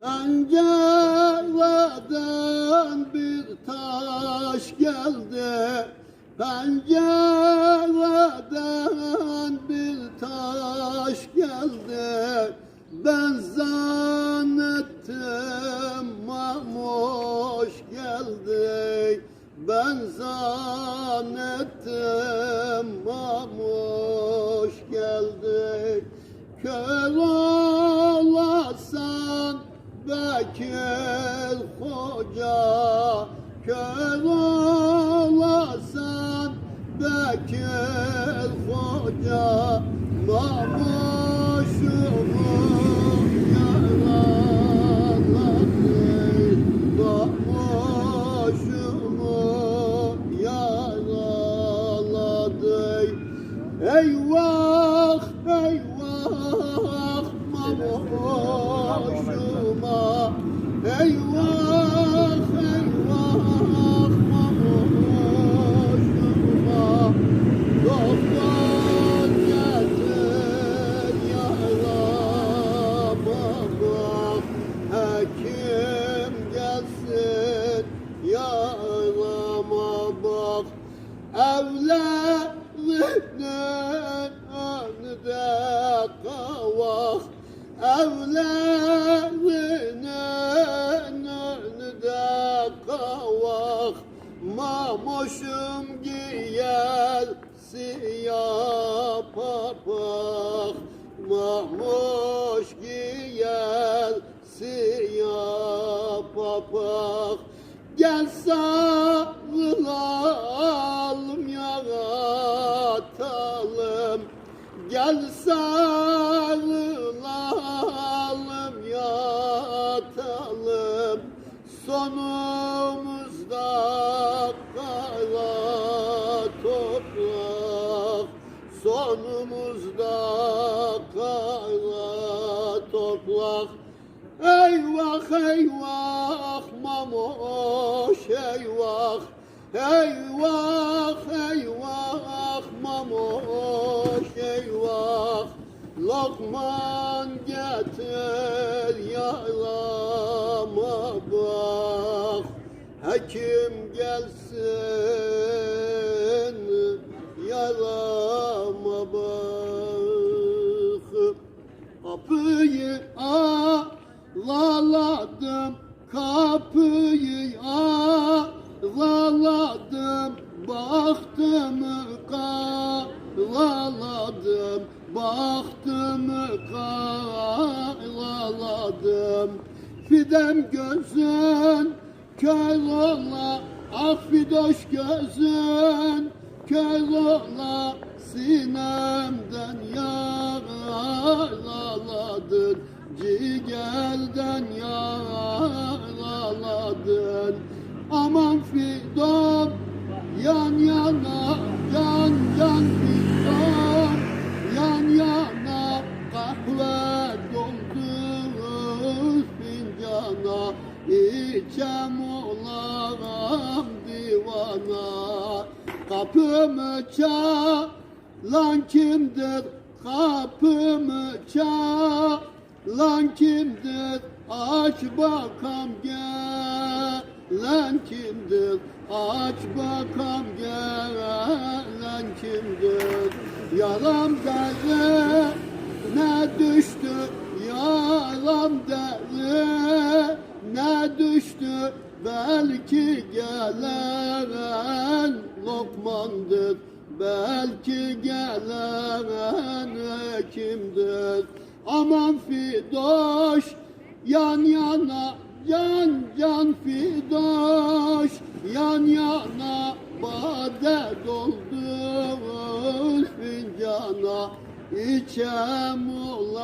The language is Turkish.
Pencereden bir taş geldi. Pencereden bir taş geldi. Ben zannettim mamoş geldi. Ben zannettim mamoş geldi. Kör Bekir Hoca Kör olasan Bekir Hoca yaraladı Eyvah eyvah mamoşuma Evlerinin önünde kavak. Evlerinin önünde kavak. Mamoşum giyer siyah papak Mamoş giyer siyah papak Gel sarılalım yaratalım Gel sarılalım yatalım. Sonumuzda kara toprak. Sonumuzda kara toprak. Eyvah eyvah mamoş Eyvah. Eyvah Lokman getir yarama bak. Hekim gelsin yarama bak. Kapıyı ağlaladım Kapıyı ağlaladım Bahtımı karaladım Bahtımı karaladım. Fidem gözün kör ola. Ah fidoş gözün kör ola. Sinemden yaraladın Cigerden yaraladın Aman fidom yan yana yan yan. fidom İçem olam divana Kapımı çalan kimdir? Kapımı çalan kimdir? Aç bakam gelen kimdir? Aç bakam gelen kimdir? Yaram dere ne düştü? Yaram dere ne düştü? Belki gelen Lokman'dır Belki gelen kimdir Aman fidoş yan yana Yan yan fidoş yan yana Bade doldur fincana İçem ol